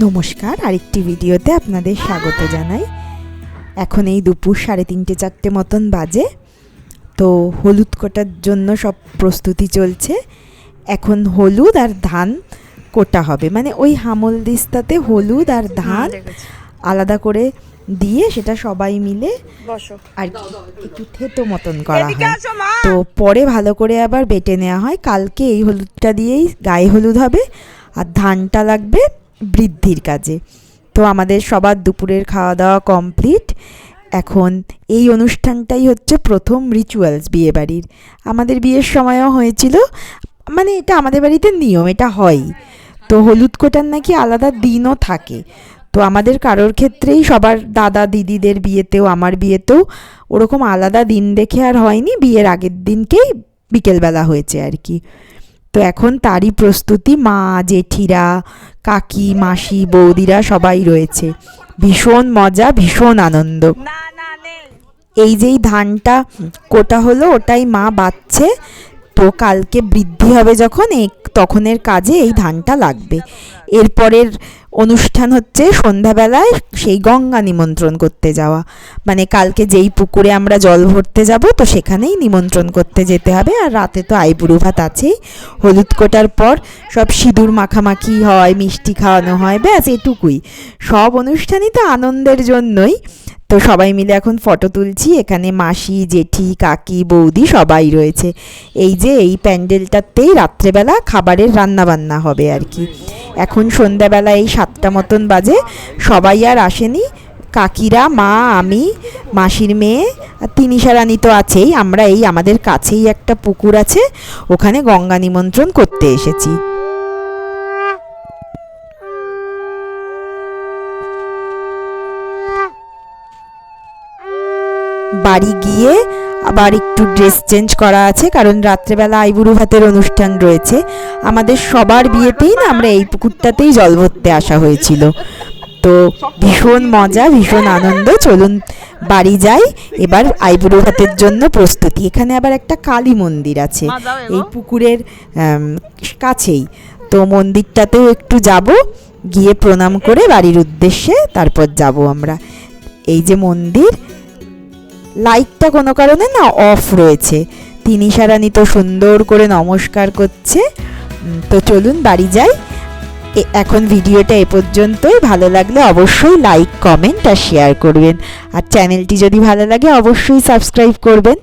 নমস্কার আরেকটি ভিডিওতে আপনাদের স্বাগত জানাই। এখন এই দুপুর সাড়ে তিনটে চারটে মতন বাজে তো হলুদ কোটার জন্য সব প্রস্তুতি চলছে। এখন হলুদ আর ধান কোটা হবে মানে ওই হামল দিস্তাতে হলুদ আর ধান আলাদা করে দিয়ে সেটা সবাই মিলে আর কি একটু থেতো মতন করা হয়। তো পরে ভালো করে আবার বেটে নেওয়া হয়। কালকে এই হলুদটা দিয়েই গায়ে হলুদ হবে আর ধানটা লাগবে বৃদ্ধির কাজে। তো আমাদের সবার দুপুরের খাওয়া দাওয়া কমপ্লিট এখন এই অনুষ্ঠানটাই হচ্ছে প্রথম রিচুয়ালস বিয়ে বাড়ির আমাদের বিয়ের সময়ও হয়েছিল। মানে এটা আমাদের বাড়িতে নিয়ম, এটা হয়ই তো হলুদ কোটার নাকি আলাদা দিনও থাকে। তো আমাদের কারোর ক্ষেত্রেই সবার দাদা দিদিদের বিয়েতেও, আমার বিয়েতেও ওরকম আলাদা দিন দেখে আর হয়নি। বিয়ের আগের দিনকেই বিকেলবেলা হয়েছে আর কি। তো এখন তারই প্রস্তুতি মা, জেঠিরা, কাকি, মাসি, বৌদিরা সবাই রয়েছে। ভীষণ মজা, ভীষণ আনন্দ। এই যেই ধানটা কোটা হলো, ওটাই মা বাচ্ছে তো কালকে বৃদ্ধি হবে যখন তখনের কাজে এই ধানটা লাগবে। এরপরের অনুষ্ঠান হচ্ছে সন্ধ্যাবেলায় সেই গঙ্গা নিমন্ত্রণ করতে যাওয়া। মানে কালকে যেই পুকুরে আমরা জল ভরতে যাব, তো সেখানেই নিমন্ত্রণ করতে যেতে হবে। আর রাতে তো আইবুড়ো ভাত আছেই। হলুদ কোটার পর সব সিঁদুর মাখামাখি হয়, মিষ্টি খাওয়ানো হয়, ব্যাস এটুকুই। সব অনুষ্ঠানই তো আনন্দের জন্যই। তো সবাই মিলে এখন ফটো তুলছি, এখানে মাসি, জেঠি, কাকি, বৌদি সবাই রয়েছে। এই যে এই প্যান্ডেলটাতেই রাত্রেবেলা খাবারের রান্না বান্না হবে আর কি। এখন সন্ধ্যাবেলা এই সাতটা মতন বাজে। সবাই আর আসেনি। কাকিরা, মা, আমি, মাসির মেয়ে তিনিশারানি তো আছেই। আমরা এই আমাদের কাছেই একটা পুকুর আছে। ওখানে গঙ্গা নিমন্ত্রণ করতে এসেছি। বাড়ি গিয়ে আবার একটু ড্রেস চেঞ্জ করা আছে কারণ রাত্রেবেলা আইবুড়ো ভাতের অনুষ্ঠান রয়েছে। আমাদের সবার বিয়েতেই না আমরা এই পুকুরটাতেই জল ভরতে আসা হয়েছিল। তো ভীষণ মজা ভীষণ আনন্দ চলুন বাড়ি যাই। এবার আইবুড়ো ভাতের জন্য প্রস্তুতি। এখানে আবার একটা কালী মন্দির আছে। এই পুকুরের কাছেই। তো মন্দিরটাতেও একটু যাব গিয়ে প্রণাম করে বাড়ির উদ্দেশ্যে তারপর যাব আমরা। এই যে মন্দির লাইটটা কোনো কারণে না অফ রয়েছে। তিনি সারানি তো সুন্দর করে নমস্কার করছে। তো চলুন বাড়ি যাই। এখন ভিডিওটা এ পর্যন্তই। ভালো লাগলে অবশ্যই লাইক কমেন্ট আর শেয়ার করবেন। আর চ্যানেলটি যদি ভালো লাগে, অবশ্যই সাবস্ক্রাইব করবেন।